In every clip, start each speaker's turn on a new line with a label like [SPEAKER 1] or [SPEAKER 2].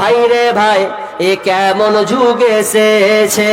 [SPEAKER 1] ভাই রে ভাই এ কেমন যুগ এসেছে?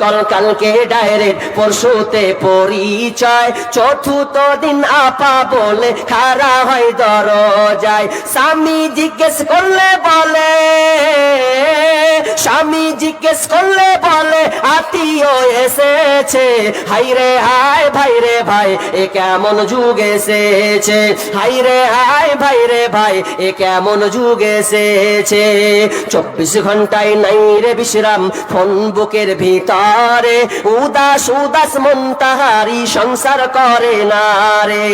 [SPEAKER 1] কল কালকে ডাইরেক্ট পরশুতে পরিচয়। চতুর্থ দিন আপা বলে খারাপ হয় দরজায়। স্বামী জিজ্ঞেস করলে বলে, স্বামী জিজ্ঞেস করলে বলে, আত্মীয় এসেছে। হাই রে হাই ভাই রে ভাই এ কেমন যুগ এসেছে? হাই রে হাই ভাই রে ভাই, এ কেমন যুগ এসেছে? চব্বিশ ঘন্টায় নাই রে বিশ্রাম, ফোন বুকের ভিতরে উদাস উদাস মন তাহারি সংসার করে না রে।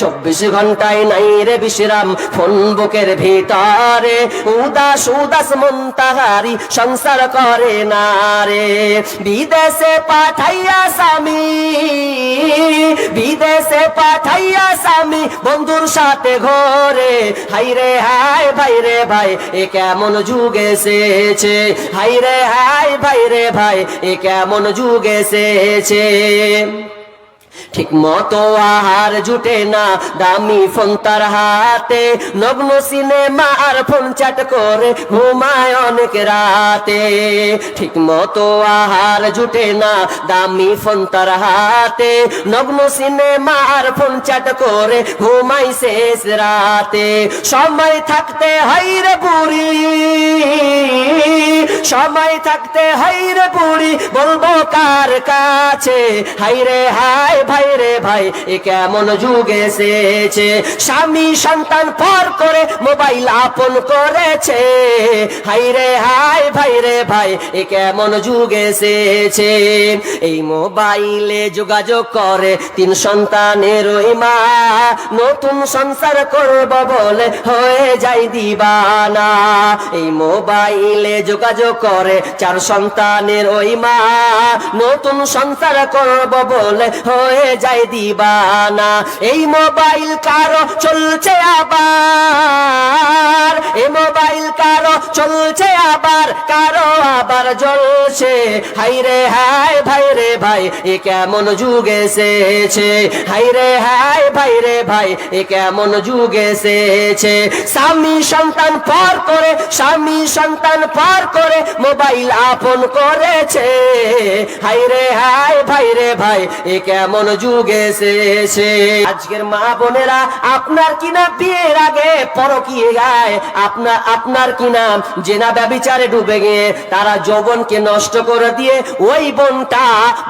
[SPEAKER 1] চব্বিশ ঘন্টায় নাই রে বিশ্রাম ফোন বুকের ভিতরে, উদাস উদাস মন তাহারি সংসার করে না রে। বিদেশে পাঠাইয়া স্বামী, বিদেশে পাঠাইয়া স্বামী বন্ধুর সাথে ঘরে। হাই রে হাই ভাই রে ভাই, এ কেমন যুগ এসেছে। হাই রে হাই ভাই রে ভাই এ কেমন যুগ এসেছে? ঠিক মতো আহার জুটে না দামি ফোন তার হাতে। নগ্ন সিনেমা আর ফোন চাট করে ঘুমায় অনেক রাতে। ঠিক মতো আহার জুটে না দামি ফোন তার হাতে। নগ্ন সিনেমা আর ফোন চাট করে ঘুমাই শেষ রাতে। সময় থাকতে হাইরে বুড়ি, সময় থাকতে হাইরে বুড়ি, বলব কার কাছে? হাইরে হাই ভাই রে ভাই, এ কেমন যুগ এসেছে? স্বামী সন্তান পর করে মোবাইল আপন করেছে। হাইরে হাই, ভাই রে ভাই, এ কেমন এসেছে? এই মোবাইলে যোগাযোগ করে তিন সন্তানের ওই মা। নতুন সংসার করব বলে হয়ে যাই দিবানা। এই মোবাইলে যোগাযোগ করে চার সন্তানের ওই মা। নতুন সংসার করব বলে যায় দিবানা। এই মোবাইল কারও চলছে আবার। আবার জ্বলছে। হাই রে হাই ভাই রে ভাই এ কেমন যুগ এসেছে। হাই রে হাই ভাই রে ভাই এ কেমন যুগ এসেছে। স্বামী সন্তান পার করে, স্বামী সন্তান পার করে, মোবাইল আপন করেছে। হাই রে হাই ভাই রে ভাই এ কেমন যুগ এসেছে। আজকের মা বোনেরা, আপনার কিনা বিয়ের আগে পরকিয়ে গায়? আপনার আপনার কিনা জেনা ব্যবিচারে ডুবে গিয়ে তারা যৌবনকে নষ্ট করে দিয়ে ওই বোনটা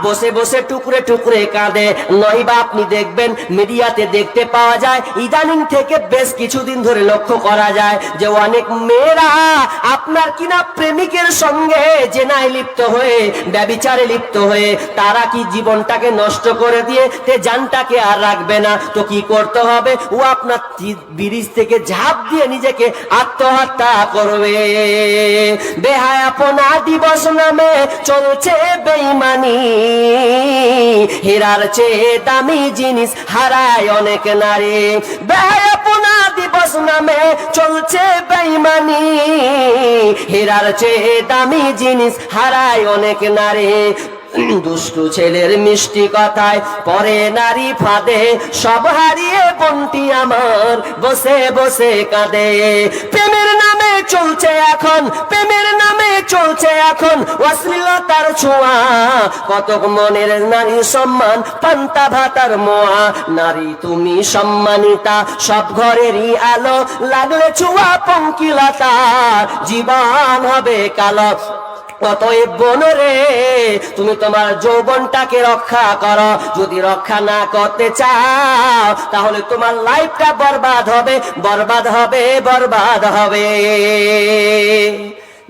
[SPEAKER 1] বসে বসে টুকরে টুকরে কাঁদে। নয়বা আপনি দেখবেন মিডিয়াতে দেখতে পাওয়া যায়, ইদানিং থেকে বেশ কিছুদিন ধরে লক্ষ্য করা যায় যে অনেক মেয়েরা আপনার কিনা প্রেমিকের সঙ্গে জেনায় লিপ্ত হয়ে, ব্যবিচারে লিপ্ত হয়ে, তারা কি জীবনটাকে নষ্ট করে দিয়ে তে জানটাকে আর রাখবে না? তো কি করতে হবে? ও আপনার ব্রিজ থেকে ঝাঁপ দিয়ে নিজেকে আত্মহত্যা করবে। বেহায়াপনা দিবস নামে চলছে বেইমানি। হীরার চেয়ে দামি জিনিস হারায় অনেক নারী। বেহায়াপনা দিবস নামে চলছে বেইমানি। হীরার চেয়ে দামি জিনিস হারায় অনেক নারী। দুষ্টু ছেলের মিষ্টি কথায় পরে নারী ফাঁদে, সব হারিয়ে বন্টি আমার বসে বসে কাঁদে। প্রেমের নামে চলছে এখন, প্রেমের নামে চলছে এখন অশ্লীলতার ছোঁয়া। কতক মনের নারী সম্মান, পান্তা ভাতার মোয়া। নারী তুমি সম্মানিতা, সব ঘরেরই আলো। লাগলে ছোঁয়া পঙ্কিলতা, জীবন হবে কালো। অতএব বোন রে, তুমি তোমার যৌবনটাকে রক্ষা করো। যদি রক্ষা না করতে চাও, তাহলে তোমার লাইফটা বরবাদ হবে বরবাদ হবে বরবাদ হবে।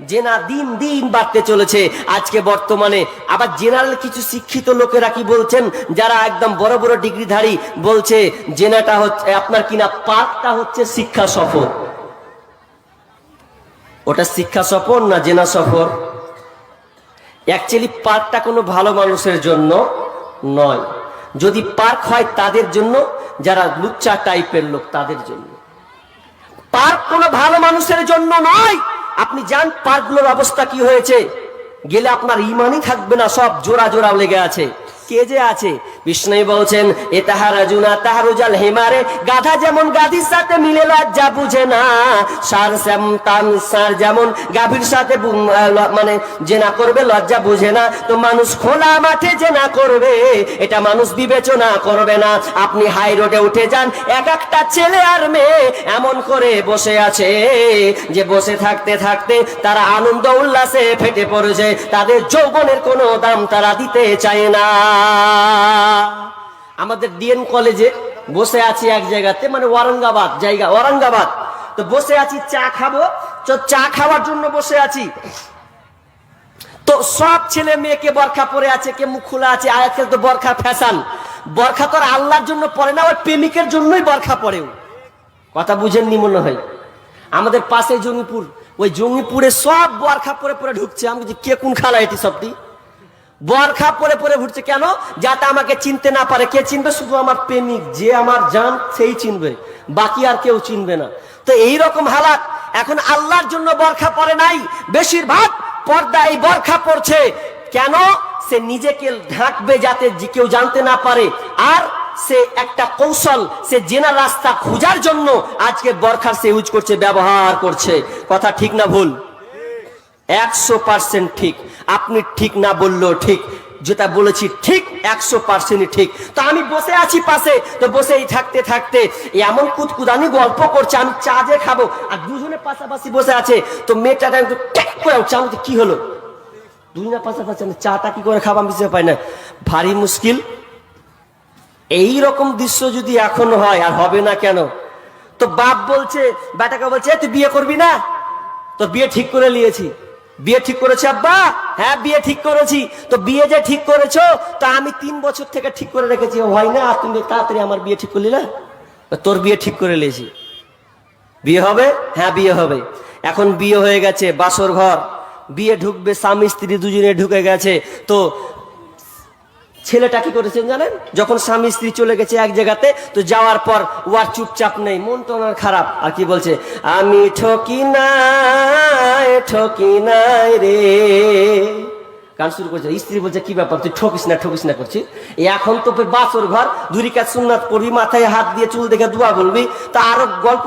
[SPEAKER 1] জেনা দিন দিন বাড়তে চলেছে। আজকে বর্তমানে আবার জেনারেল কিছু শিক্ষিত লোকেরা কি বলছেন? যারা একদম বড় বড় ডিগ্রিধারী বলছে, জেনাটা হচ্ছে, আপনার কিনা পাকটা হচ্ছে শিক্ষা সফর। ওটা শিক্ষা সফর না জেনা সফর? অ্যাকচুয়ালি পার্কটা কোনো ভালো মানুষের জন্য নয়। যদি পার্ক হয় তাদের জন্য, যারা লুচ্চা টাইপের লোক, তাদের জন্য। পার্ক কোনো ভালো মানুষের জন্য নয়। আপনি যান পার্কগুলোর অবস্থা কি হয়েছে? গেলে আপনার ইমানই থাকবে না, সব জোড়া জোড়া লেগে আছে। কে যে আছে? বিষ্ণু বলছেন, এ তাহারা জুনা তাহারুজাল হেমারে, গাধা যেমন গাধির সাথে মিলে লজ্জা বুঝে না। সার শ্যাম, তান সার যেমন গাভীর সাথে মানে জেনা করবে, লজ্জা বুঝে না। তো মানুষ খোলা মাঠে জেনা করবে, এটা মানুষ বিবেচনা করবে না। আপনি হাই রোডে উঠে যান, এক একটা ছেলে আর মেয়ে এমন করে বসে আছে যে বসে থাকতে থাকতে তারা আনন্দ উল্লাসে ফেটে পড়েছে। তাদের যৌবনের কোনো দাম তারা দিতে চায় না। আমাদের ডিএন কলেজে বসে আছি এক জায়গাতে মানে ওয়ারঙ্গাবাদ জায়গা, ওয়ারঙ্গাবাদ। তো বসে আছি, চা খাব। তো চা খাওয়ার জন্য বসে আছি। তো সব ছেলে মেয়েকে বরখা পরে আছে, কে মুখ খোলা আছে আজকাল তো বরখা ফ্যাশন। বরখা তো আল্লাহর জন্য পরে না ওর প্রেমিকের জন্যই বরখা পরেও কথা বুঝেননি মনে হয়? আমাদের পাশে জঙ্গিপুর, ওই জঙ্গিপুরে সব বরখা পরে পরে ঢুকছে। আমি কে কোন খালা এটি সবটি? বরখা পরে পরে ঘুরছে কেন? যাতে আমাকে চিনতে না পারে। কে চিনবে? শুধু আমার প্রেমিক। যে আমার জান, সেই চিনবে। বাকি আর কেউ চিনবে না। তো এই রকম হালাত এখন আল্লাহর জন্য বরখা পরে নাই। বেশিরভাগ পর্দা এই বরখা পড়ছে। কেন? সে নিজেকে ঢাকবে যাতে কেউ জানতে না পারে। আর সে একটা কৌশল, সে জেনা রাস্তা খোঁজার জন্য আজকে বরখার সে ইউজ করছে, ব্যবহার করছে। কথা ঠিক না ভুল? একশো পার্সেন্ট ঠিক। আপনি ঠিক না বললেও ঠিক। যেটা বলেছি ঠিক একশো পার্সেন্ট ঠিক। তো আমি বসে আছি পাশে তো বসেই থাকতে থাকতে এমন কুতকুদানি গল্প করছে আমি চা যে খাব। আর দুজনে পাশাপাশি বসে আছে তো মেয়েটা একটু ট্যাক করে বলছি, কি হলো? দুজনে পাশাপাশি আমি চাটা কি করে খাব আমি বুঝতে পাই না। ভারী মুশকিল। এই রকম দৃশ্য যদি এখন হয় আর হবে না কেন? তো বাপ বলছে বেটাকে বলছে তুই বিয়ে করবি না? তো বিয়ে ঠিক করে নিয়েছি। বিয়ে ঠিক করেছে, আব্বা? হ্যাঁ বিয়ে ঠিক করেছি। তো বিয়ে যে ঠিক করেছ, তা আমি তিন বছর থেকে ঠিক করে রেখেছি। হয় না, আর তুমি তাড়াতাড়ি আমার বিয়ে ঠিক করলি না? তোর বিয়ে ঠিক করে নিয়েছি। বিয়ে হবে? হ্যাঁ বিয়ে হবে। এখন বিয়ে হয়ে গেছে, বাসর ঘর। বিয়ে ঢুকবে, স্বামী স্ত্রী দুজনে ঢুকে গেছে। তো ছেলেটা কি করেছেন জানেন? যখন স্বামী স্ত্রী চলে গেছে এক জায়গাতে, তো যাওয়ার পর ও আর চুপচাপ নেই মন তো ওনার খারাপ। আর কি বলছে? আমি ঠকি নাই ঠকি নাই রে। গান শুরু করছে স্ত্রী বলছে, কি ব্যাপার? তুই ঠকিস না ঠকিস না করছিস এখন তো বাসর ঘর দুরি কাজ সুন্নাত করবি মাথায় হাত দিয়ে চুল দেখে দোয়া বলবি, তা আরও গল্প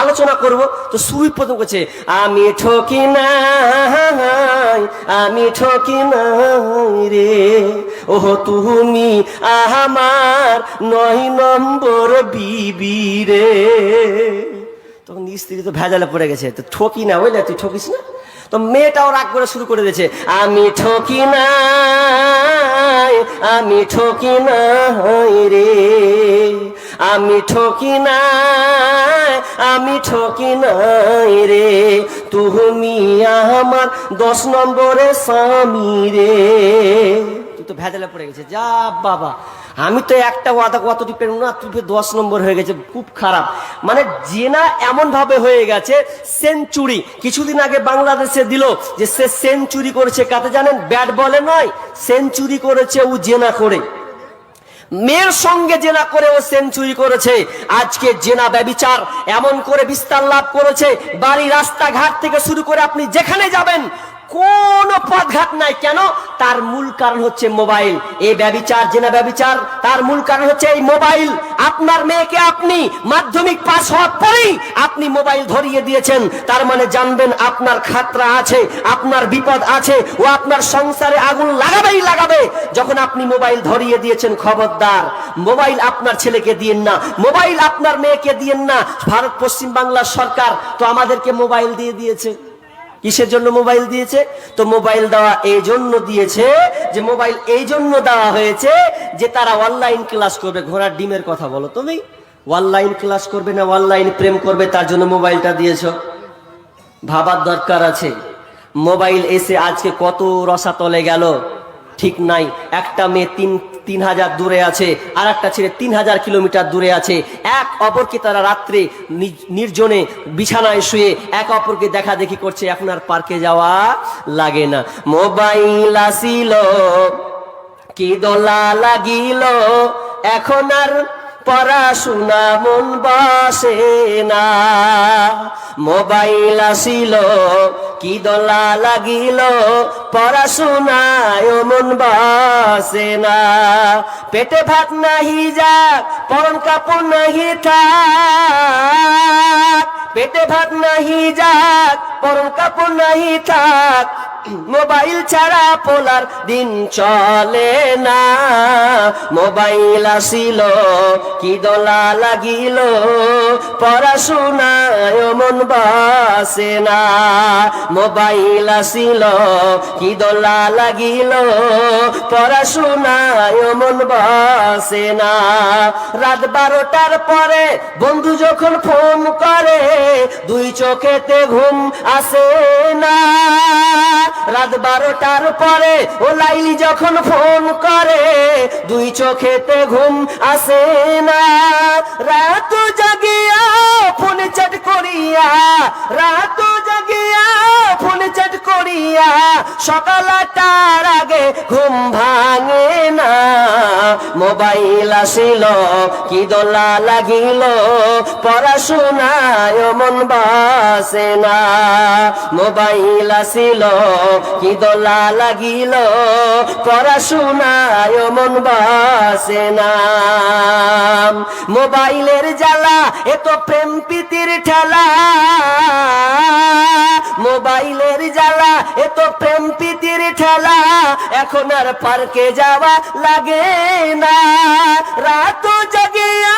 [SPEAKER 1] আলোচনা করব। তো সুই প্রথম করছে আমি ঠকি নাই, আমি ঠকি নাই রে। ওহ, তুমি আমার নয় নম্বর বিবি রে। তখন স্ত্রী তো ভেজালে পড়ে গেছে, তো ঠকি না, বুঝলে? তুই ঠকিস না? তো মেয়েটাও রাগ করে শুরু করে দিয়েছে, আমি ঠকি না আমি ঠকি নাই রে, আমি ঠকি না আমি ঠকি নাই রে, তুমি আমার দশ নম্বরে স্বামী রে। তুই তো ভেজালে পড়ে গেছে, যা বাবা আমি তো একটা ওয়াদা কতটি পেরো না তুই দশ নম্বর হয়ে গেছে, খুব খারাপ। মানে জেনা এমন ভাবে হয়ে গেছে, সেঞ্চুরি, কিছুদিন আগে বাংলাদেশে দিল যে সে সেঞ্চুরি করেছে কাতে জানেন? ব্যাট বলে নয়, সেঞ্চুরি করেছে ও জেনা করে। মেয়ের সঙ্গে জেনা করে ও সেঞ্চুরি করেছে। আজকে জেনা ব্যবিচার, এমন করে বিস্তার লাভ করেছে। বাড়ি, রাস্তাঘাট থেকে শুরু করে আপনি যেখানে যাবেন কোনো পথঘাট নাই। কেন? তার মূল কারণ হচ্ছে মোবাইল। এই ব্যবিচার, জেনা ব্যবিচার, তার মূল কারণ হচ্ছে এই মোবাইল। আপনার মেয়েকে আপনি মাধ্যমিক পাস হওয়ার পরেই আপনি মোবাইল ধরিয়ে দিয়েছেন। তার মানে জানবেন আপনার খাতরা আছে, আপনার বিপদ আছে ও আপনার সংসারে আগুন লাগাবেই লাগাবে। যখন আপনি মোবাইল ধরিয়ে দিয়েছেন, খবরদার, মোবাইল আপনার ছেলেকে দিয়েন না, মোবাইল আপনার মেয়েকে দিয়েন না। ভারত পশ্চিম বাংলার সরকার তো আমাদেরকে মোবাইল দিয়ে দিয়েছে। কিসের জন্য মোবাইল দিয়েছে? তো মোবাইল দেওয়া এই জন্য দিয়েছে যে মোবাইল এই জন্য দেওয়া হয়েছে যে তারা অনলাইন ক্লাস করবে। ঘোড়ার ডিমের কথা বলো তুমি। অনলাইন ক্লাস করবে না অনলাইন প্রেম করবে, তার জন্য মোবাইলটা দিয়েছ। ভাবার দরকার আছে। মোবাইল এসে আজকে কত রসাতলে গেল। ঠিক নাই। একটা মেয়ে তিন তিন হাজার দূরে আছে আর একটা ছেলে তিন হাজার কিলোমিটার দূরে আছে। এক অপরকে তারা রাত্রে নির্জনে বিছানায় শুয়ে এক অপরকে দেখা দেখি করছে, এখন আর পার্কে যাওয়া লাগে না। মোবাইল আসিল, কি দোলা লাগিল, এখন আর পড়াশোনা মন বাসে না। মোবাইল আসিল, কি দোলা লাগিল পড়াশোনায় মন বাসে না। পেটে ভাত নাহি যাক, পরন কাপড় নাহি থাক। পেটে ভাত নাহি যাক, পরন কাপড় নাহি থাক। মোবাইল ছাড়া পোলার দিন চলে না। মোবাইল আসিল কি দোলা লাগিল? পড়াশোনায় মন বাসে না। মোবাইল আসিল, কি দলা লাগিল? পড়াশোনায় মন বাসে না। রাত বারোটার পরে বন্ধু যখন ফোন করে, দুই চোখেতে ঘুম আসে না। রাত বারোটার পরে ও লাইলি যখন ফোন করে, দুই চোখেতে ঘুম আসে না। রাত জাগিয়া ফোন চ্যাট করিয়া রাত জাগিয়া ফোন চ্যাট করিয়া সকাল আটার আগে ঘুম ভাঙে না। মোবাইল আসিল, কি দোলা লাগিল, পড়াশোনায় মন বাসে না। মোবাইল আসিল, কি দোলা লাগিল, পড়াশোনায় মন বাসে না। মোবাইলের জ্বালা, এ তো প্রেম প্রীতির ঠেলা। মোবাইলের জ্বালা এ তো প্রেম প্রীতির ঠেলা, এখন আর পার্কে যাওয়া লাগে না। রাত জাগিয়া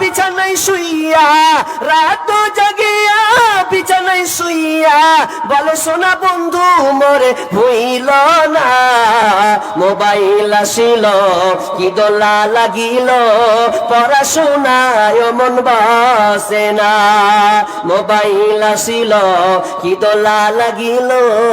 [SPEAKER 1] বিছানায় শুইয়া রাত জাগিয়া বিছানায় শুইয়া, বলে সোনা বন্ধু মরে ভুইল না। মোবাইল আসিল, কি দোলা লাগিল পড়াশোনায় মন বাসে না। মোবাইল আসিল, কি দোলা লাগিল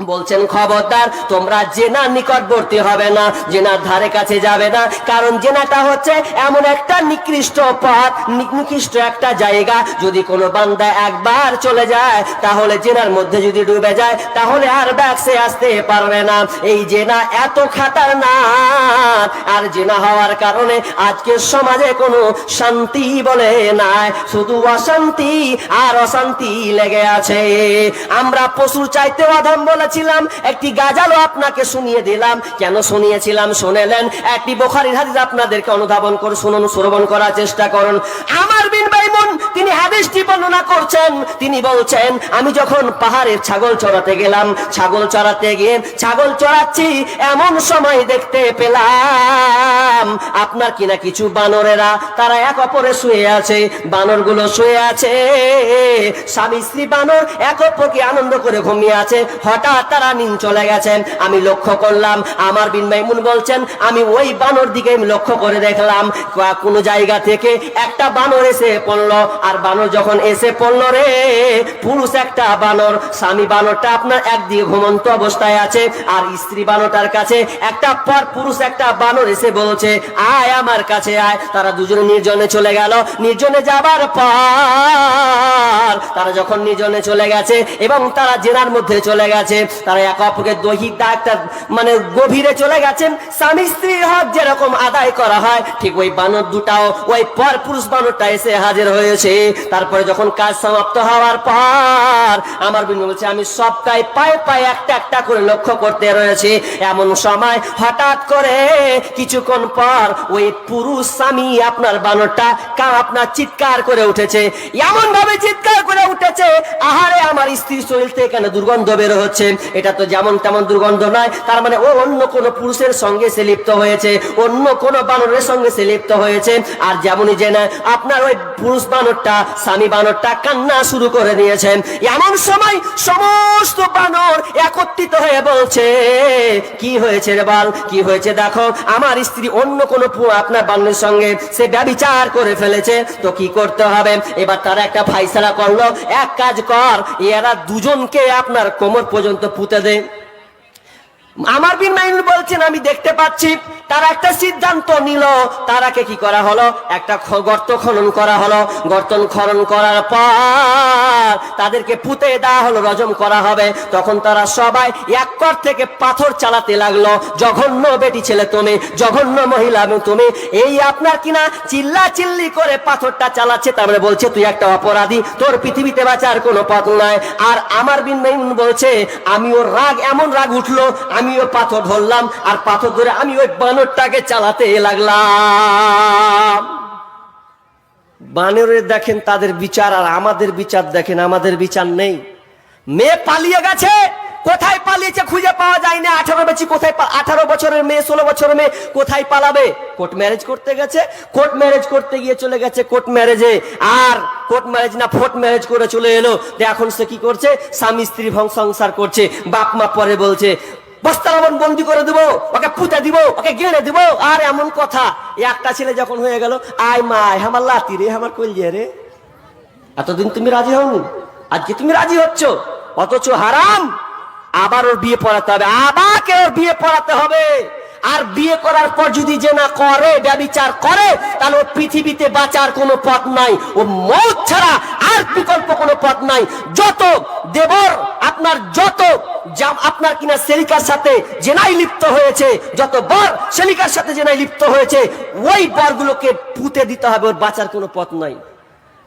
[SPEAKER 1] বলছেন, খবরদার, তোমরা জেনা নিকটবর্তী হবে না, জেনার ধারে কাছে যাবে না, কারণ জেনাটা হচ্ছে এমন একটা নিকৃষ্ট পথ নিকৃষ্ট একটা জায়গা। যদি কোনো বান্দা একবার চলে যায়, তাহলে জেনার মধ্যে যদি ডুবে যায়, তাহলে আর ব্যাকসে আসতে পারবে না। এই জেনা এত খাতার না আর জেনা হওয়ার কারণে আজকে সমাজে কোনো শান্তি বলে নাই। শুধু অশান্তি আর অশান্তি লেগে আছে। আমরা পশুর চাইতে অধম বলেছিলাম একটি গাজালো আপনাকে শুনিয়ে দিলাম। কেন শুনিয়েছিলাম? শুনেলেন, একটি বোখারির হাদিস আপনাদেরকে অনুধাবন করে শুনুন, শ্রবণ করার চেষ্টা করুন। আমার বিন বাইমুন তিনি হাদিসটি বর্ণনা করছেন। তিনি বলছেন, আমি যখন পাহাড়ের ছাগল চড়াতে গেলাম, ছাগল চড়াতে গিয়ে ছাগল চড়াচ্ছি, এমন সময় দেখতে পেলাম, আপনার কিনা কিছু বানরেরা? তারা এক অপরে শুয়ে আছে, বানরগুলো শুয়ে আছে। স্বামী স্ত্রী বানর এক অপরকে আনন্দ করে ঘুমিয়ে আছে। হঠাৎ তারা নিন চলে গেছেন। আমি লক্ষ্য করলাম, আমার বিন মাইমুন বলছেন, আমি ওই বানর দিকে লক্ষ্য করে দেখলাম কোনো জায়গা থেকে একটা বানর এসে পড়ল, আর বানর যখন এসে পড়ল রে, পুরুষ একটা বানর, স্বামী বানরটা আপনার একদিকে ঘুমন্ত অবস্থায় আছে, আর স্ত্রী বানরটার কাছে একটা পর পুরুষ একটা বানর এসে বলছে, আয় আমার কাছে আয়। তারা দুজনে নির্জনে চলে গেল। নির্জনে যাবার পর তারা যখন নির্জনে চলে গেছে, এবং তারা জেনার মধ্যে চলে গেছে তারা এক অপরকে দৈহিক একটা মানে গভীরে চলে গেছেন। স্বামী স্ত্রীর হক যেরকম আদায় করা হয়, ঠিক ওই বানর দুটাও, ওই পর পুরুষ বানরটা এসে হাজির হয়েছে। তারপরে যখন কাজ সমাপ্ত হওয়ার পর, আমার বিনু বলছে, আমি সবটাই পায়ে পায়ে একটা একটা করে লক্ষ্য করতে রয়েছে। এমন সময় হঠাৎ করে কিছুক্ষণ পর ওই পুরুষ স্বামী আপনার বানরটা কা আপনার চিৎকার করে উঠেছে। এমন ভাবে চিৎকার করে উঠেছে, আহারে আমার স্ত্রীর শরীর থেকে কেন দুর্গন্ধ বের হচ্ছে? এটা তো যেমন তেমন দুর্গন্ধ নয়। তার মানে ও অন্য কোনো পুরুষের সঙ্গে সে লিপ্ত হয়েছে, অন্য কোনো বানরের সঙ্গে সে লিপ্ত হয়েছে। আর যেমনই যে না, আপনার ওই পুরুষ বানরটা, স্বামী বানরটা কান্না শুরু করে দিয়েছেন। এমন সময় সমস্ত বানর একত্রিত হয়ে বলছে, কি হয়েছে রে বাল? কি হয়েছে দেখো, আমার স্ত্রী অন্য কোন আপনার বানরের সঙ্গে সে ব্যবিচার করে ফেলেছে। তো কি করতে হবে? এবার তারা একটা ফাইসলা করল। এক কাজ কর, এরা দুজনকে আপনার কোমর পর্যন্ত পুঁতে দে আমার বিন মাইনুল বলছেন, আমি দেখতে পাচ্ছি, তারা একটা সিদ্ধান্ত নিল, তারাকে কি করা হলো? একটা গর্ত খনন করা হলো। গর্ত খনন করার পর তাদেরকে পুঁতে দেওয়া হলো, রজম করা হবে। তখন তারা সবাই এক কর থেকে পাথর চালাতে লাগল। জঘন্য বেটি ছেলে তুমি, জঘন্য মহিলা তুমি। এই আপনার কিনা চিল্লা চিল্লি করে পাথরটা চালাচ্ছে তারপরে বলছে, তুই একটা অপরাধী। তোর পৃথিবীতে বাঁচার কোনো পথ নয় আর আমার বিন মাইনুল বলছে আমি ওর রাগ, এমন রাগ উঠল আমিও পাথর ধরলাম, আর পাথর ধরে আমি ওই বানরটাকে চালাতে লাগলাম। বানরের দেখেন তাদের বিচার, আর আমাদের বিচার দেখেন, আমাদের বিচার নেই। মেয়ে পালিয়ে গেছে, কোথায় পালিয়েছে খুঁজে পাওয়া যায় না আঠারো বেচি কোথায় আঠারো বছরের মেয়ে, ষোলো বছরের মেয়ে কোথায় পালাবে? কোর্ট ম্যারেজ করতে গেছে, কোর্ট ম্যারেজ করতে গিয়ে চলে গেছে কোর্ট ম্যারেজে। আর কোর্ট ম্যারেজ না, ফোর্ট ম্যারেজ করে চলে এলো। এখন সে কি করছে? স্বামী স্ত্রী সংসার করছে। বাপ মা পরে বলছে বস্তা লবণ বন্দি করে দেবো, ওকে পুঁতে দিব, ওকে গেড়ে দিব। আর এমন কথা একটা ছেলে যখন হয়ে গেল, আয় মা, আয় আমার লাতি রে, আমার কলজিয়া রে। এতদিন তুমি রাজি হওনি, আজকে তুমি রাজি হচ্ছ। অথচ হারাম, আবার ওর বিয়ে পড়াতে হবে আবাকে ওর বিয়ে পড়াতে হবে। আর বিয়ে করার পর যদি যে না করে, ব্যবিচার করে, তাহলে পৃথিবীতে বাঁচার কোনো পথ নাই। ও মৌত ছাড়া আর বিকল্প কোনো পথ নাই। যত দেবর আপনার যত আপনার কিনা সেলিকার সাথে জেনাই লিপ্ত হয়েছে, যত বর সেলিকার সাথে জেনাই লিপ্ত হয়েছে, ওই বরগুলোকে পুঁতে দিতে হবে, ওর বাঁচার কোনো পথ নাই।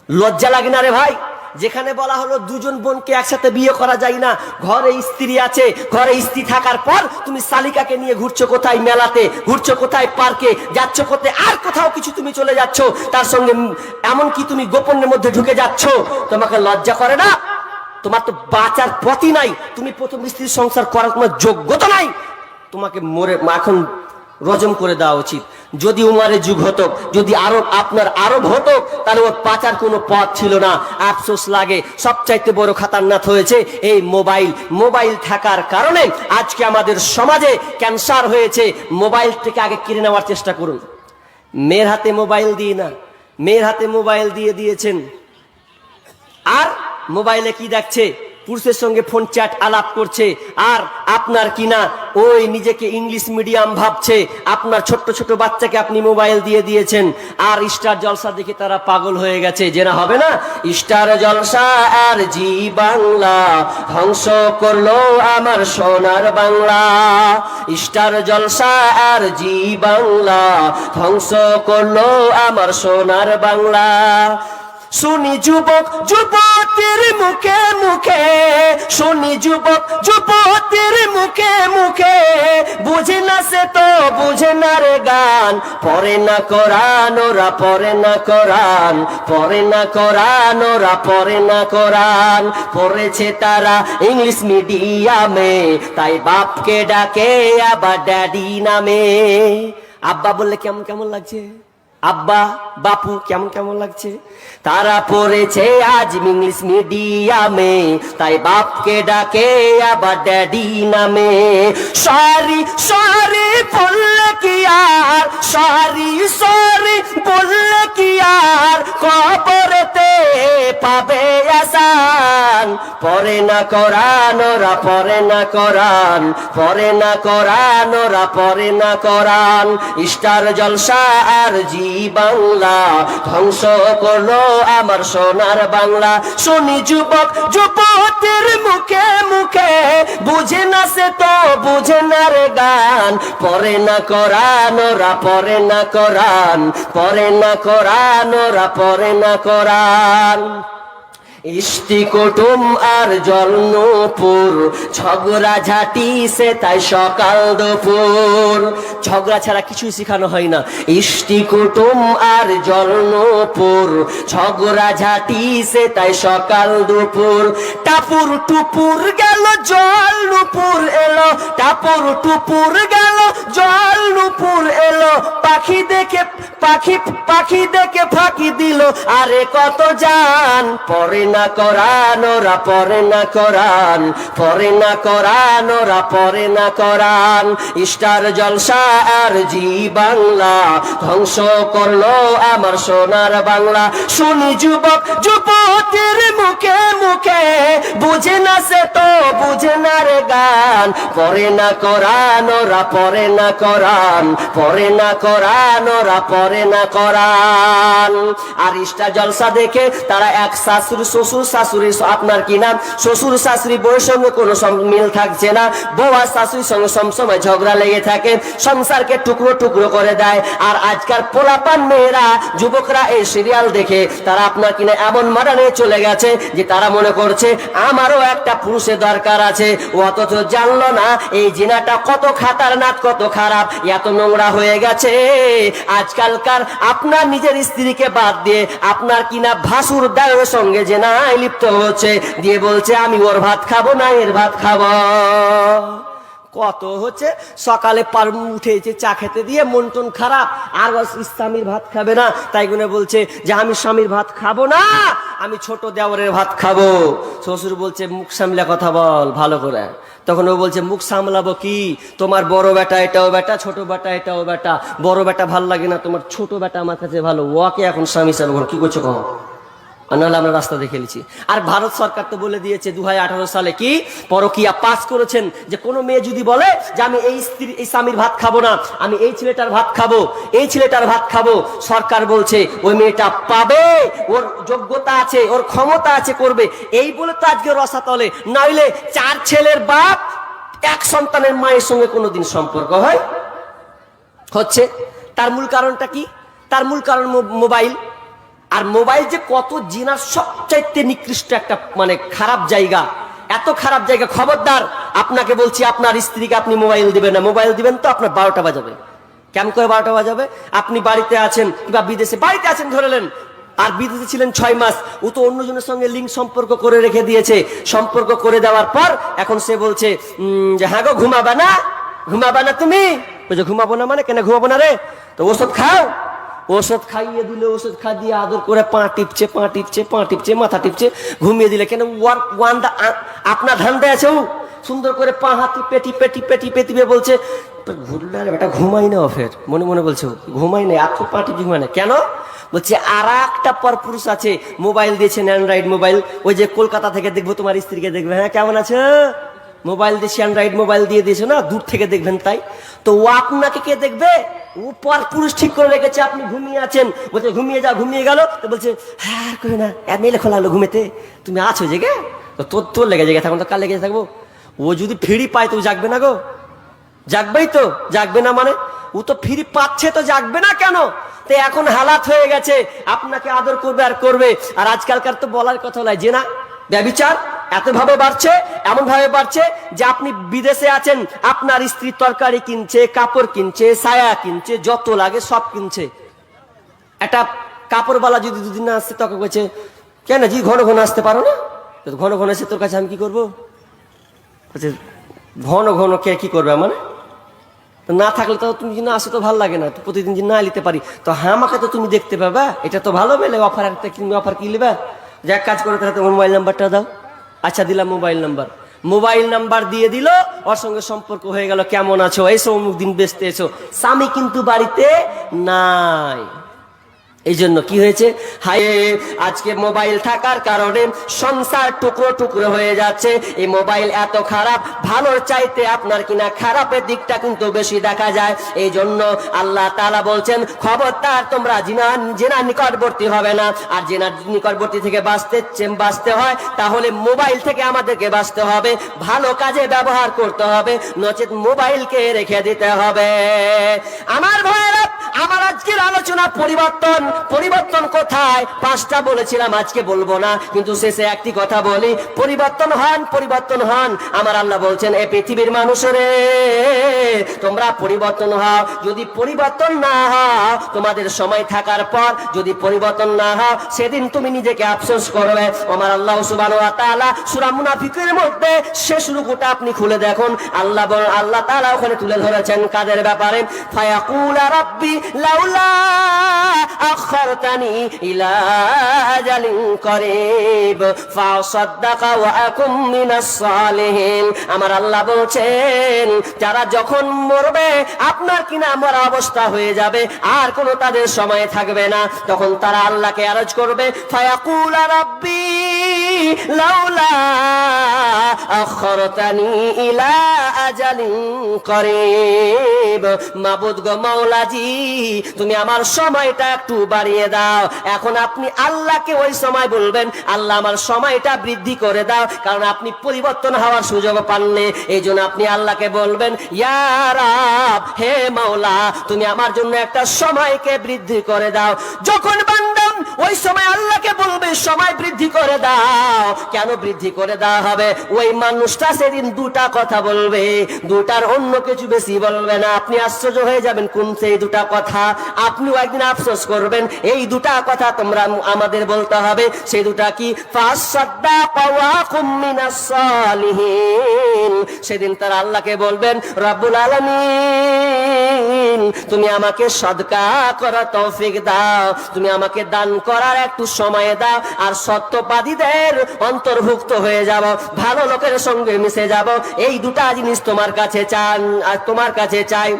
[SPEAKER 1] লজ্জা লাগে না রে ভাই? যেখানে বলা হলো দুজন বোনকে একসাথে বিয়ে করা যায় না। ঘরে স্ত্রী আছে, ঘরে স্ত্রী থাকার পর তুমি শালিকাকে নিয়ে ঘুরছো কোথায় মেলাতে, ঘুরছো কোথায় পার্কে, যাচ্ছ কোথায়, আর কোথাও কিছু তুমি চলে যাচ্ছ, তার সঙ্গে উম, এমনকি তুমি গোপনের মধ্যে ঢুকে যাচ্ছ, তোমাকে লজ্জা করে না? তোমার তো বাঁচার পথই নাই। তুমি প্রথম স্ত্রীর সংসার করার তোমার যোগ্যতা নাই। তোমাকে মরে এখন রজম করে দেওয়া উচিত। যদি উমারের যুগ হতো, যদি আরও আপনার আরব হতো, তাহলে ওর পাচার কোনো পথ ছিল না। আফসোস লাগে, সবচাইতে বড় খাতারনাথ হয়েছে এই মোবাইল। মোবাইল থাকার কারণে আজকে আমাদের সমাজে ক্যান্সার হয়েছে। মোবাইল থেকে আগে কিনে নেওয়ার চেষ্টা করুন। মেয়ের হাতে মোবাইল দিয়ে না, মেয়ের হাতে মোবাইল দিয়ে দিয়েছেন। আর মোবাইলে কি দেখছে? পুরুষের সঙ্গে ফোন চ্যাট আলাপ করছে, আর আপনার কিনা ওই নিজেকে ইংলিশ মিডিয়াম ভাবছে, আপনার ছোট্ট ছোট বাচ্চাকে আপনি মোবাইল দিয়ে দিয়েছেন, আর স্টার জলসা দেখে তারা পাগল হয়ে গেছে যে না হবে না? স্টার জলসা আর জি বাংলা ধ্বংস করল আমার সোনার বাংলা। স্টার জলসা আর জি বাংলা ধ্বংস করল আমার সোনার বাংলা। শুনি যুবক, যুবতীর মুখে মুখে। শুনি যুবক, যুবতীর মুখে মুখে। বুঝে না সে তো, বুঝে না রে গান। পরে না কোরআন, ওরা পরে না কোরআন। পরে না কোরআন, ওরা পরে না কোরআন। পড়েছে তারা ইংলিশ মিডিয়ামে, তাই বাপকে ডাকে আবার ড্যাডি নামে। আব্বা বললে কেমন কেমন লাগছে? আব্বা, বাপু কেমন কেমন লাগছে? তারা পড়েছে আজ ইংলিশ মিডিয়ামে, তাই বাপকে ডাকে আবার ড্যাডি নামে। সরি সরি বললে কি আর? সরি সরি বললে কি আর? কবরেতে পাবে আসান। পরে না করান ওরা পরে না করান পরে না করান ওরা পরে না করান স্টার জলসা আর জি বাংলা, ধ্বংস করল আমার সোনার বাংলা। শুনি যুবক, যুবতের মুখে মুখে, বুঝে না সে তো, বুঝে না রে গান। পরে না করান ওরা পরে না করান পরে না করান ওরা পরে না করান ইষ্টি কুটুম আর জলনুপুর ঝগড়া ঝাঁটি সে তাই সকাল দুপুর। ঝগড়া ছাড়া কিছুই শেখানো হয় না। ইষ্টিকুটুম আর জলনুপুর ঝগড়া ঝাঁটি সে তাই সকাল দুপুর। টাপুর টুপুর গেল, জল নুপুর এলো। টাপুর টুপুর গেল, জল নুপুর এলো। পাখি দেখে, পাখি পাখি দেখে ফাঁকি দিল। আরে কত জান পরে না করান, ওরা পরে না করান, পরে না করান, ওরা পরে না করান। স্টার জলসা আর জি বাংলা, ধ্বংস করল আমার সোনার বাংলা। শুনি যুবক, যুবতীর মুখে মুখে, বুঝে না সে তো, বুঝে না রে গান। পরে না করান, ওরা পরে না করান, পরে না করান, ওরা পরে না করান। আর ইস্টা জলসা দেখে তারা এক শাশুড়ি শ্বশুর শাশুড়ি আপনার কি নাম? শ্বশুর শাশুড়ি বউয়ের সঙ্গে কোনো মিল থাকছে না। বউ আর শাশুড়ির সঙ্গে সবসময় ঝগড়া লেগে থাকে। সংসারকে টুকরো টুকরো করে দেয়। আর আজকাল পোলাপান মেয়েরা, যুবকরা এই সিরিয়াল দেখে তারা আপনার কিনা এমন মারানে চলে গেছে যে তারা মনে করছে, আমারও একটা পুরুষের দরকার আছে। অথচ জানলো না, এই জিনাটা কত খাতারনাক, কত খারাপ। এত নোংরা হয়ে গেছে। আজকালকার আপনার নিজের স্ত্রীকে বাদ দিয়ে আপনার কিনা ভাসুর দায়ের সঙ্গে যে নাই লিপ্ত হচ্ছে দিয়ে বলছে, আমি ওর ভাত খাব না, এর ভাত খাব। কত হচ্ছে? সকালে পার উঠেছে চা খেতে দিয়ে মন টন খারাপ, আর স্বামীর ভাত খাবে না। তাই গুনে বলছে যে, আমি স্বামীর ভাত খাব না, আমি ছোট দেওরের ভাত খাব। শ্বশুর বলছে, মুখ সামলে কথা বল, ভালো করে। তখন ও বলছে, মুখ সামলাবো কি? তোমার বড় বেটা এটাও বেটা, ছোট বেটা এটাও বেটা। বড় বেটা ভালো লাগে না, তোমার ছোট বেটা আমার কাছে ভালো। ওকে এখন স্বামী সাহেব কি করছ আর নাহলে আমরা রাস্তা দেখে নিচ্ছি। আর ভারত সরকার তো বলে দিয়েছে দুহাজার আঠেরো সালে কি? পরকিয়া পাস করেছেন যে কোনো মেয়ে যদি বলে যে আমি এই স্ত্রী, এই স্বামীর ভাত খাব না, আমি এই ছেলেটার ভাত খাব, এই ছেলেটার ভাত খাব, সরকার বলছে ওই মেয়েটা পাবে, ওর যোগ্যতা আছে, ওর ক্ষমতা আছে, করবে। এই বলে তো আজকে রসাতলে নইলে চার ছেলের বাপ, এক সন্তানের মায়ের সঙ্গে কোনোদিন সম্পর্ক হয়? হচ্ছে। তার মূল কারণটা কি? তার মূল কারণ মোবাইল। আর মোবাইল যে কত জিনার সবচাইতে নিকৃষ্ট একটা মানে খারাপ জায়গা। এত খারাপ জায়গা। খবরদার, আপনাকে বলছি, আপনার স্ত্রীকে আপনি মোবাইল দিবেন না। মোবাইল দিবেন তো আপনার বারোটা বাজাবে। কেমন করে বারোটা বাজাবে? আপনি বাড়িতে আছেন কিংবা বিদেশে, বাড়িতে আছেন ধরেলেন আর বিদেশে ছিলেন ছয় মাস। ও তো অন্যজনের সঙ্গে লিঙ্ক সম্পর্ক করে রেখে দিয়েছে। সম্পর্ক করে দেওয়ার পর এখন সে বলছে যে হ্যাঁ গো, ঘুমাবে না? ঘুমাবে না তুমি? ঘুমাবো না মানে? কেন ঘুমাবো না রে? তো ওষুধ খাও? ওষুধ খাইয়ে দিলে ওষুধ খা, দিয়ে আদর করে পা টিপছে পা টিপছে পা টিপছে, মাথা টিপছে, ঘুমিয়ে দিলে কেন? ওয়ান দা আপনার ধান্দা আছে ও। সুন্দর করে পা হাত টিপে টিপে টিপে টিপে টিপে বলছে ঘুরলে আর বেটা ঘুমাই না ফের। মনে মনে বলছে ঘুমাই না এত পা টিপি ঘুমায় না কেন? বলছে, আর একটা পর পুরুষ আছে, মোবাইল দিয়েছেন, অ্যান্ড্রয়েড মোবাইল, ওই যে কলকাতা থেকে দেখব, তোমার স্ত্রীকে দেখবে। হ্যাঁ কেমন আছে? মোবাইল দিয়েছি অ্যান্ড্রয়েড মোবাইল দিয়ে দিয়েছে না, দূর থেকে দেখবেন তাই। তো ও আপনাকে কে দেখবে? ও পর পুরুষ ঠিক করে রেখেছে, আপনি ঘুমিয়ে আছেন। বলছে, ঘুমিয়ে যা ঘুমিয়ে গেল। তো বলছে হ্যাঁ আর না মেলে খোলা হলো ঘুমেতে। তুমি আছো জেগে? তো তোর তোর লেগে জেগে থাকুন তো কার লেগে থাকব? ও যদি ফিরি পায় তো জাগবে না গো। জাগবেই তো, জাগবে না মানে। ও তো ফিরি পাচ্ছে তো জাগবে না কেন? তো এখন হালাত হয়ে গেছে। আপনাকে আদর করবে আর করবে। আর আজকালকার তো বলার কথা নয় যে না ব্যবিচার এত ভাবে বাড়ছে এমন ভাবে বাড়ছে যে আপনি বিদেশে আছেন, আপনার স্ত্রী তরকারি কিনছে, কাপড় কিনছে, ছায়া কিনছে, যত লাগে সব কিনছে। একটা কাপড়ওয়ালা যদি দুদিন না আসছে তখন বলছে কেন জি, ঘন ঘন আসতে পারো না? ঘন ঘন এসে তোর কাছে আমি কি করব? বলছে, ঘন ঘন কে কি করবে মানে? না থাকলে তো তুমি যদি না আসো তো ভালো লাগে না প্রতিদিন যদি না নিতে পারি। তো হ্যাঁ আমাকে তো তুমি দেখতে পাবা, এটা তো ভালো মেলে অফার একটা তুমি অফার কি নেবে যে এক কাজ করো, তাহলে তোমার মোবাইল নাম্বারটা দাও। আচ্ছা দিলাম মোবাইল নাম্বার। মোবাইল নাম্বার দিয়ে দিল, ওর সঙ্গে সম্পর্ক হয়ে গেল। কেমন আছো? এসো অমুক দিন বেসতে এসো স্বামী কিন্তু বাড়িতে নাই। এই জন্য কি হয়েছে? হায়, আজকে মোবাইল থাকার কারণে সংসার টুকরো টুকরো হয়ে যাচ্ছে। এই মোবাইল এত খারাপ, ভালোর চাইতে আপনার কিনা খারাপের দিকটা কিন্তু বেশি দেখা যায়। এই জন্য আল্লাহ তালা বলছেন, খবরদার, তোমরা জিনা জেনা নিকটবর্তী হবে না। আর জেনার নিকটবর্তী থেকে বাঁচতে বাঁচতে হয়, তাহলে মোবাইল থেকে আমাদেরকে বাঁচতে হবে। ভালো কাজে ব্যবহার করতে হবে। নচেত মোবাইলকে রেখে দিতে হবে। আমার ভাইয়েরা, আমার আজকের আলোচনা পরিবর্তন পরিবর্তন কোথায়? পাঁচটা বলেছিলাম, আজকে বলব না, কিন্তু শেষে একটি কথা বলি, পরিবর্তন হন পরিবর্তন হন। আমার আল্লাহ বলছেন, এ পৃথিবীর মানুষরে, তোমরা পরিবর্তন হও। যদি পরিবর্তন না হও, তোমাদের সময় থাকার পর যদি পরিবর্তন না হও, সেদিন তুমি নিজেকে আফসোস করবে। আমার আল্লাহ তাআলা সূরা মুনাফিকের মধ্যে শেষ রুকুটা আপনি খুলে দেখুন। আল্লাহ আল্লাহ তাআলা ওখানে তুলে ধরেছেন কাদের ব্যাপারে? ফায়াকুল রাব্বি লাউলা আখারতানি আমার আল্লাহ বলছেন, যারা যখন মরবে, আপনার কিনা মরা অবস্থা হয়ে যাবে, আর কোনো তাদের সময় থাকবে না। তখন তারা আল্লাহকে আরজ করবে রাব্বি, লাউলা আখরতানি ইলা আজালিন করিব। মাবুদ গো মাওলাজি, তুমি আমার সময়টা একটু বাড়িয়ে দাও। এখন আপনি আল্লাহকে ওই সময় বলবেন, আল্লাহ আমার সময়টা বৃদ্ধি করে দাও। কারণ আপনি পরিবর্তন হওয়ার সুযোগ পাননি। এই জন্য আপনি আল্লাহকে বলবেন হে মাওলা, তুমি আমার জন্য একটা সময়কে বৃদ্ধি করে দাও। যখন বান্দাম ওই সময় আল্লাহকে বলবে, সময় বৃদ্ধি করে দাও। কেন বৃদ্ধি করে দেওয়া হবে? ওই মানুষটা সেদিন দুটা কথা বলবে, দুটার অন্য কিছু বেশি বলবে না। আপনি আশ্চর্য হয়ে যাবেন, কোন সেই দুটা কথা? আপনিও একদিন আফসোস করবেন, এই দুটা কথা তোমরা আমাদের বলতে হবে, সেই দুটা কি? সেদিন তারা আল্লাহকে বলবেন, রব্বুল আলামিন, তুমি আমাকে সদকা করা তৌফিক দাও, তুমি আমাকে দান করার একটু সময় দাও, আর সত্যবাদীদের অন্তর্ভুক্ত হয়ে যাব, ভালো লোকের সঙ্গে মিশে যাব। এই দুটা জিনিস তোমার কাছে চান আর তোমার কাছে চাই।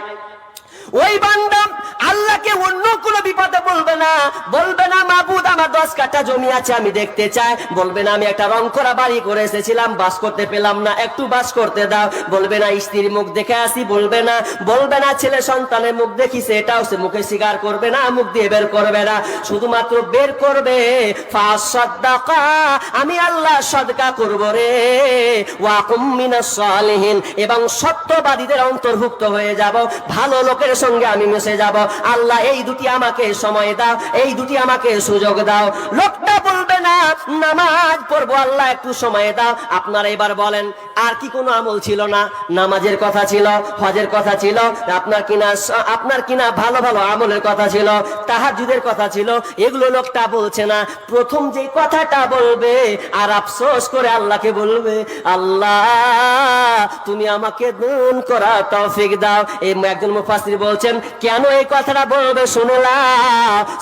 [SPEAKER 1] ওই বান্দা আল্লাহকে অন্য কোনো বিপদে বলবে না। বলবে না মাবুদ আমার দশ কাঠা জমি আছে, আমি দেখতে চাই। বলবে না, আমি একটা রং করা বাড়ি করে এসেছিলাম, বাস করতে পেলাম না, একটু বাস করতে দাও। বলবে না, স্ত্রীর মুখ দেখে আসি। বলবে না বলবে না, ছেলে সন্তানের মুখ দেখি, সেটাও সে মুখে স্বীকার করবে না, মুখ দিয়ে বের করবে না। শুধুমাত্র বের করবে আমি আল্লাহ সদকা করব রে। ওয়াকুম মিনাস এবং সত্যবাদীদের অন্তর্ভুক্ত হয়ে যাব। ভালো লোকের সঙ্গে আমি মিশে যাব। আল্লাহ, এই দুটি আমাকে সময় দাও, এই দুটি আমাকে সুযোগ দাও। লোকটা বলবে না, নামাজ পড়ব, আল্লাহ একটু সময় দাও। আপনারা এবার বলেন, আর কি কোনো আমল ছিল না? নামাজের কথা ছিল, হজের কথা ছিল, আপনার কিনা আপনার কিনা ভালো ভালো আমলের কথা ছিল তাহাজুদের কথা ছিল, এগুলো লোকটা বলছে না। প্রথম যে কথাটা বলবে, আর আফসোস করে আল্লাহকে বলবে, আল্লাহ, তুমি আমাকে দান করা তৌফিক দাও। এই একজন মুফাসির বলছেন, কেন এই কথাটা বলবে? শুনলা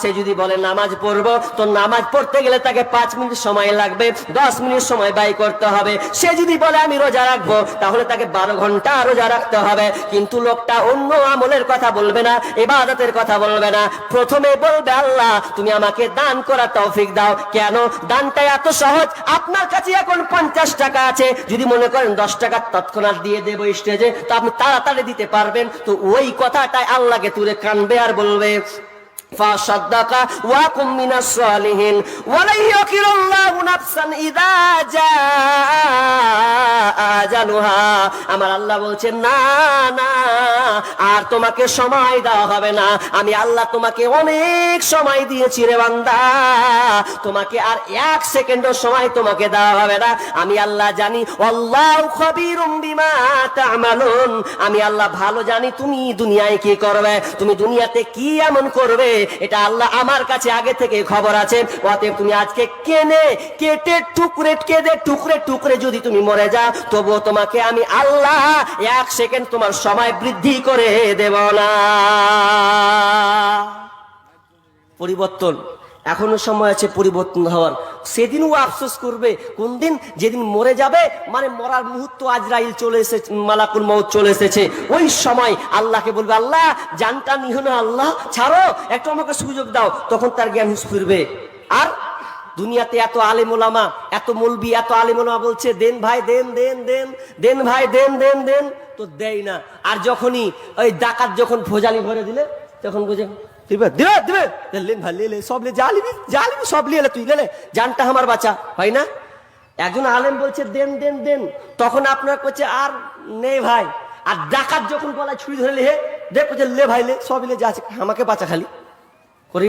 [SPEAKER 1] সে যদি বলে, নামাজ পড়ব? তো নামাজ পড়তে গেলে তাকে পাঁচ মিনিট সময় লাগবে, দশ মিনিট সময় ব্যয় করতে হবে। সে যদি বলে, আমি রোজা রাখব? তাহলে তাকে বারো ঘণ্টা রোজা রাখতে হবে। কিন্তু লোকটা অন্য আমলের কথা বলবে না এবাদতের কথা বলবে না। প্রথমে বলবে, আল্লাহ, তুমি আমাকে দান করা তৌফিক দাও। কেন? দানটা এত সহজ। আপনার কাছে এখন পঞ্চাশ টাকা আছে। যদি মনে করেন দশ টাকা তৎক্ষণাৎ দিয়ে দেবো স্টেজে, তো আপনি তাড়াতাড়ি দিতে পারবেন। তো ওই কথাটাই আল্লাহকে তুলে কানবে আর বলবে فصدق وكن من الصالحين ولن يكر الله نفسا إذا جاء أجلها আমার আল্লাহ বলছেন না না আর তোমাকে সময় দেওয়া হবে না আমি আল্লাহ তোমাকে অনেক সময় দিয়েছি রে বান্দা তোমাকে আর এক সেকেন্ডের সময় তোমাকে দেওয়া হবে না আমি আল্লাহ জানি আল্লাহ খবিরুম বিমা তা'মালুন আমি আল্লাহ ভালো জানি তুমি দুনিয়ায় কি করবে তুমি দুনিয়াতে কি এমন করবে এটা আল্লাহ আমার কাছে আগে থেকে খবর আছে। অতএব তুমি আজকে কেনে, কেটে টুকরে, কেঁদে টুকরে টুকরে যদি তুমি মরে যাও, তবুও তোমাকে আমি আল্লাহ এক সেকেন্ড তোমার সময় বৃদ্ধি করে দেব না। পরিবর্তন। এখনও সময় আছে পরিবর্তন হওয়ার। সেদিন ও আফসোস করবে, কোন দিন? যেদিন মরে যাবে মানে মরার মুহূর্ত আজরাইল চলে এসেছে, মালাকুল মৌত চলে এসেছে। ওই সময় আল্লাহকে বলবে, আল্লাহ, জানটা নিহ না আল্লাহ, ছাড়ো, একটু আমাকে সুযোগ দাও। তখন তার জ্ঞান হুঁশ ফিরবে। আর দুনিয়াতে এত আলেমোলামা, এত মলবি, এত আলেমোলামা বলছে, দেন ভাই, দেন দেন দেন দেন ভাই, দেন দেন দেন। তো দেয় না। আর যখনই ওই ডাকাত যখন ভোজালি ভরে দিলে, তখন বুঝে দিবে দিবে। দিবে লেন ভাই লে লে, সব লে যা লিবি যা লিবি সব লিয়ে তুই। লে লে, জানটা আমার বাচ্চা হয় না? একজন আলেম বলছে, দেন দেন দেন। তখন আপনার করছে আর নেই ভাই। আর ডাকাত যখন গলায় ছুরি ধরে লে
[SPEAKER 2] দে যে লে ভাই লে সব লে যা আছে, আমাকে বাঁচা খালি।